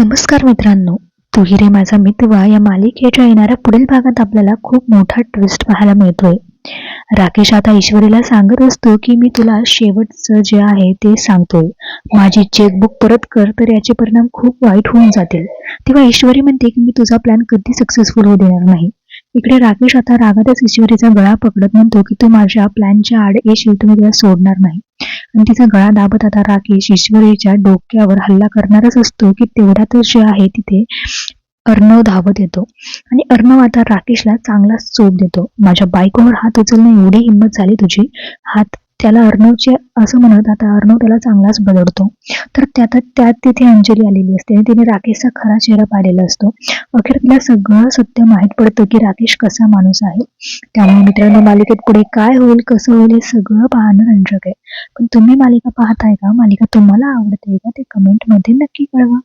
नमस्कार मित्रांनो. तू माझा मित्र या मालिकेच्या येणाऱ्या पुढील भागात आपल्याला खूप मोठा ट्विस्ट पाहायला मिळतोय. राकेश आता ईश्वरीला सांगत असतो की मी तुला शेवटचं जे आहे ते सांगतोय. माझी चेकबुक परत कर तर याचे परिणाम खूप वाईट होऊन जातील. तेव्हा ईश्वरी म्हणते की मी तुझा प्लॅन कधी सक्सेसफुल होऊ देणार नाही. इकडे राकेश आता रागातच ईश्वरीचा गळा पकडत म्हणतो की तू माझ्या प्लॅनच्या आड येशील तुम्ही तिला सोडणार नाही. आणि तिचा गळा दाबत आता राकेश ईश्वरीच्या डोक्यावर हल्ला करणारच असतो की तेवढ्यातच जे आहे तिथे अर्णव धावत येतो. आणि अर्णव आता राकेशला चांगलाच चोप देतो. माझ्या बायकोवर हात उचलणे एवढी हिंमत झाली तुझी? हात त्याला अर्णवचे असं म्हणत आता अर्णव त्याला चांगलाच बदलतो. तर त्यात त्यात तिथे अंजली आलेली असते आणि तिने राकेशचा खरा चेहरा पाहिलेला असतो. अखेर तिला सगळं सत्य माहीत पडतं की राकेश कसा माणूस आहे. त्यामुळे मित्रांनो मालिकेत पुढे काय होईल कसं होईल हे सगळं पाहणं रंजक आहे. पण तुम्ही मालिका पाहताय का? मालिका तुम्हाला आवडते का? ते कमेंटमध्ये नक्की कळवा.